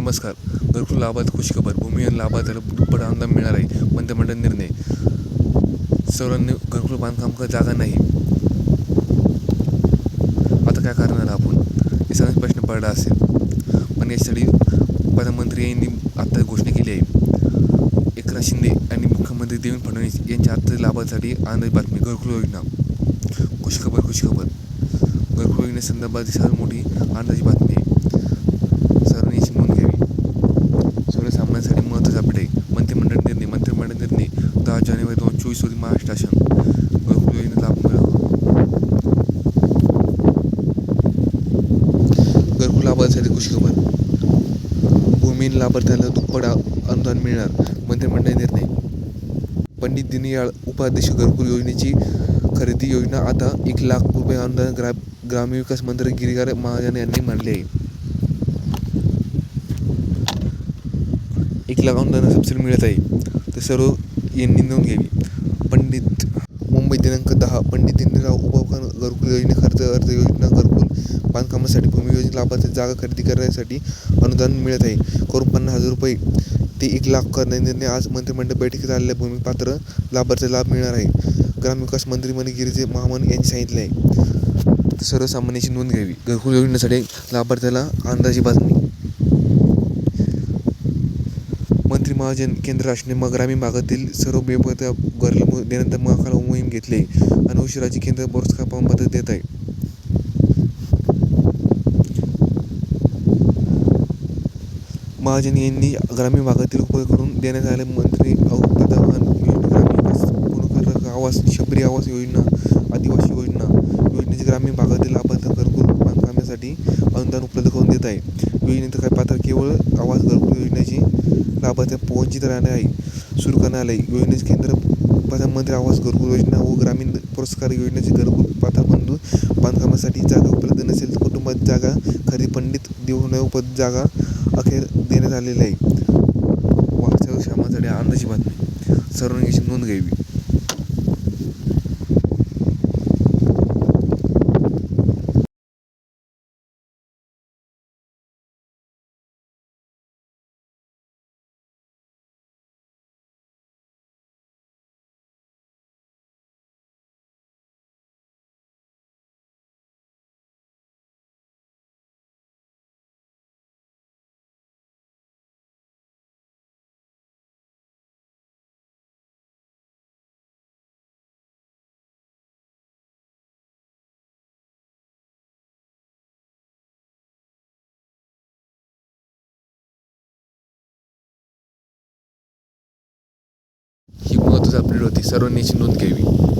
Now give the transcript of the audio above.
नमस्कार. घरकुल लाभात खुशखबर भूमिहीन लाभार्थ्याला दुप्पट अनुदान मिळणार आहे मंत्रिमंडळ निर्णय. सर्वांनी घरकुल बांधकाम का जागा नाही. आता काय करणार आपण? हे सगळ्यांच प्रश्न पडला असेल. पण यासाठी प्रधानमंत्री यांनी आता घोषणा केली आहे. एकनाथ शिंदे आणि मुख्यमंत्री देवेंद्र फडणवीस यांच्या आता लाभासाठी आनंदी बातमी घरकुल योजना. खुशखबर खुशखबर घरकुल योजनेसंदर्भात सर्वात मोठी आनंदाची बातमी आहे सर्वांनी याची नोंद घ्यावी सर्वसामान्यांसाठी महत्त्वाचा अपडेट आहे मंत्रिमंडळ निर्णय मंत्रिमंडळ निर्णय दहा जानेवारी दोन चोवीस रोजी महाराष्ट्र ainda घरकुल योजना लाभ मिळावा घरकुल लाभार्थ्यासाठी खुशखबर भूमीहीन लाभार्थ्याला दुप्पट अनुदान मिळणार मंत्रिमंडळ निर्णय पंडित दीनदयाळ उपाध्यक्ष घरकुल योजनेची खरेदी योजना आता एक लाख रुपये अनुदान ग्रा ग्रामविकास मंत्री गिरिगार महाजन यांनी मांडले आहे एक लाख अनुदान सबसिडी मिळत आहे तर सर्व यांनी नोंद घ्यावी पंडित मुंबई दिनांक दहा पंडित इंदिराव उपाख्यान घरकुल योजने खर्च अर्ज योजना घरकुल बांधकामासाठी भूमी योजना लाभार्थी जागा खरेदी करण्यासाठी अनुदान मिळत आहे. करून पन्नास हजार रुपये. ते एक लाख करण्याचा निर्णय आज मंत्रिमंडळ बैठकीत आलेल्या भूमिपात्र लाभार्थी लाभ मिळणार आहे. ग्रामविकास मंत्री म्हणजे मनी गिरिजे महामन यांनी सांगितले आहे. सर्वसामान्यांची नोंद घ्यावी. घरकुल योजनेसाठी लाभार्थ्याला अंदाजी बातमी मंत्री महाजन केंद्र राष्ट्रीय मग ग्रामीण भागातील सर्व बेपत्या घरला देण्यात महाकाल मोहीम घेतली आणि उशिराची केंद्र पुरस्कार मदत देत आहे. महाजन यांनी ग्रामीण भागातील उपयोग करून देण्यात आले मंत्री औ- ग्रामीण आवास शबरी आवास योजना आदिवासी योजना योजनेचे ग्रामीण भागातील लाभार्थी घरकुल बांधकामासाठी अनुदान उपलब्ध करून देत आहे. योजनेत काय पात्र केवळ आवास घरकुल योजनेची लाभार्थी वंचित राहणार आहे सुरू करण्यात आले योजनेचे केंद्र प्रधानमंत्री आवास घरकुल योजना व ग्रामीण पुरस्कार योजनेचे घरकुल पात्र बंधू बांधकामासाठी जागा उपलब्ध नसेल तर कुटुंबात जागा खरी पंडित देऊन जागा अखेर देण्यात आलेली आहे वास्तविक श्यामासाठी आनंदाची बातमी सर्वांनी नोंद घ्यावी ही आपली होती सर्वांनी याची नोंद घ्यावी.